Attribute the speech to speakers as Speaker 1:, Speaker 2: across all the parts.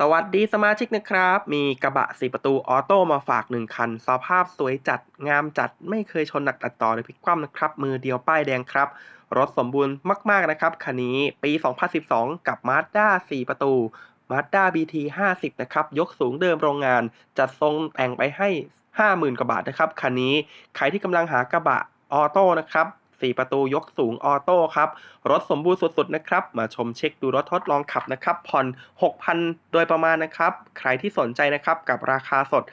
Speaker 1: สวัสดีสมาชิกนะครับ มีกระบะสี่ประตูออโต้มาฝากหนึ่งคัน สภาพสวยจัดงามจัดไม่เคยชนหนักตัดต่อหรือพลิกคว่ำนะครับ มือเดียวป้ายแดงครับ รถสมบูรณ์มาก ๆ นะครับ คันนี้ปี 2012 กับ Mazda 4 ประตู Mazda BT 50 นะครับ ยกสูงเดิมโรงงาน จัดทรงแต่งไปให้ 50,000 กว่าบาทนะครับ คันนี้ใครที่กำลังหากระบะออโต้นะครับ 4 ประตูยกสูงออโต้ครับ รถสมบูรณ์สุดๆนะครับ มาชมเช็คดูรถทดลองขับนะครับ ผ่อน 6,000 โดยประมาณนะครับ ใครที่สนใจนะครับกับราคาสด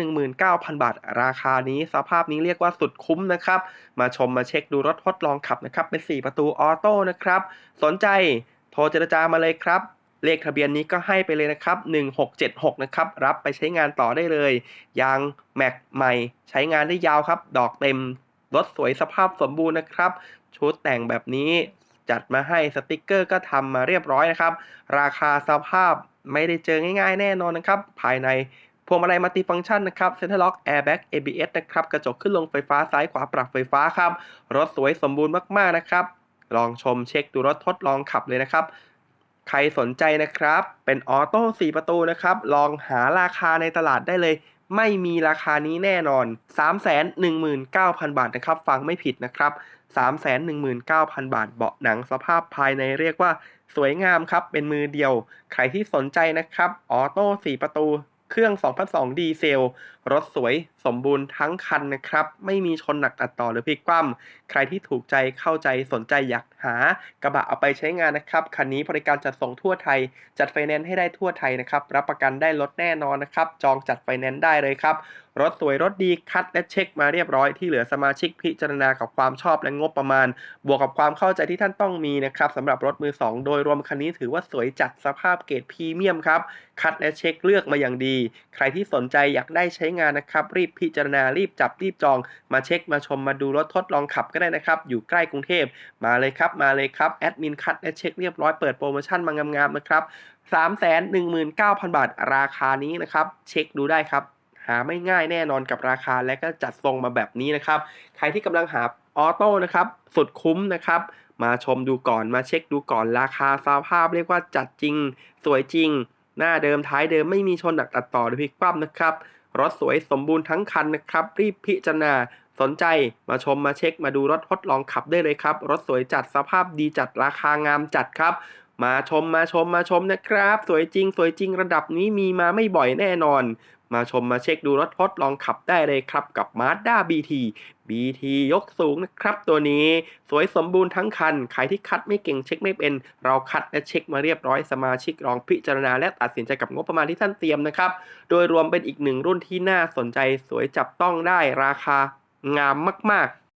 Speaker 1: 319,000 บาท ราคานี้สภาพนี้เรียกว่าสุดคุ้มนะครับ มาชมมาเช็คดูรถทดลองขับนะครับ เป็น 4 ประตูออโต้นะครับ สนใจโทรเจรจามาเลยครับเลขทะเบียนนี้ก็ให้ไปเลยนะครับ 1676 นะครับ รับไปใช้งานต่อได้เลย ยางแม็กใหม่ ใช้งานได้ยาวครับ ดอกเต็ม รถสวยสภาพสมบูรณ์นะครับ ชุดแต่งแบบนี้จัดมาให้สติกเกอร์ก็ทำมาเรียบร้อยนะครับ ราคาสภาพไม่ได้เจอง่ายๆ แน่นอนนะครับ ภายในพวงมาลัยมัลติฟังก์ชันนะครับเซ็นทรัลล็อกแอร์แบ็ก ABS นะครับ กระจกขึ้นลงไฟฟ้าซ้ายขวาปรับไฟฟ้าครับ รถสวยสมบูรณ์มากๆนะครับ ลองชมเช็คดูรถทดลองขับเลยนะครับ ใครสนใจนะครับ เป็นออโต้4ประตูนะครับ ลองหาราคาในตลาดได้เลย ไม่มีราคานี้แน่นอน 319,000 บาทนะครับ ฟังไม่ผิดนะครับ 319,000 บาทเบาะหนังสภาพภายในเรียกว่าสวยงามครับ เป็นมือเดียว ใครที่สนใจนะครับ ออโต้ 4 ประตู เครื่อง 2002 ดีเซล รถสวยสมบูรณ์ทั้งคันนะครับ ไม่มีชนหนักตัดต่อหรือพลิกคว่ำใครที่ถูกใจเข้าใจสนใจอยากหากระบะเอาไปใช้งานนะครับ คันนี้บริการจัดส่งทั่วไทย จัดไฟแนนซ์ให้ได้ทั่วไทยนะครับ รับประกันได้รถแน่นอนนะครับ จองจัดไฟแนนซ์ได้เลยครับรถสวยรถดีคัดและเช็คมาเรียบร้อยที่เหลือสมาชิกพิจารณากับความชอบและงบประมาณ บวกกับความเข้าใจที่ท่านต้องมีนะครับสำหรับรถมือ 2 โดยรวมคันนี้ถือว่าสวยจัดสภาพเกรดพรีเมียมครับคัดและเช็คเลือกมาอย่างดี ใครที่สนใจอยากได้ใช้งานนะครับ รีบพิจารณารีบจับรีบจอง มาเช็คมาชมมาดูรถทดลองขับก็ได้นะครับ อยู่ใกล้กรุงเทพมาเลยครับมาเลยครับแอดมินคัดและเช็คเรียบร้อยเปิดโปรโมชั่นมางามๆนะครับ319,000 บาทราคานี้นะครับ เช็คดูได้ครับาไม่ง่ายแน่นอนกับราคาและก็จัดทรงมาแบบนี้นะครับ ใครที่กำลังหาออโต้นะครับ สุดคุ้มนะครับ มาชมดูก่อนมาเช็คดูก่อนราคาสภาพเรียกว่าจัดจริง สวยจริง หน้าเดิมท้ายเดิมไม่มีชนหนักตัดต่อหรือพลิกคว่ำนะครับรถสวยสมบูรณ์ทั้งคันนะครับ รีบพิจารณาสนใจมาชมมาเช็คมาดูรถทดลองขับได้เลยครับ รถสวยจัดสภาพดีจัดราคางามจัดครับ มาชมมาชมมาชมนะครับ สวยจริง สวยจริงระดับนี้มีมาไม่บ่อยแน่นอน มาชมมาเช็คดูรถทดลองขับได้เลยครับกับ Mazda BT BT ยกสูงนะครับตัวนี้สวยสมบูรณ์ทั้งคัน ใครที่คัดไม่เก่งเช็คไม่เป็น เราคัดและเช็คมาเรียบร้อยสมาชิกลองพิจารณาและตัดสินใจกับงบประมาณที่ท่านเตรียมนะครับ โดยรวมเป็นอีกหนึ่งรุ่นที่น่าสนใจสวยจับต้องได้ราคางามมาก ๆ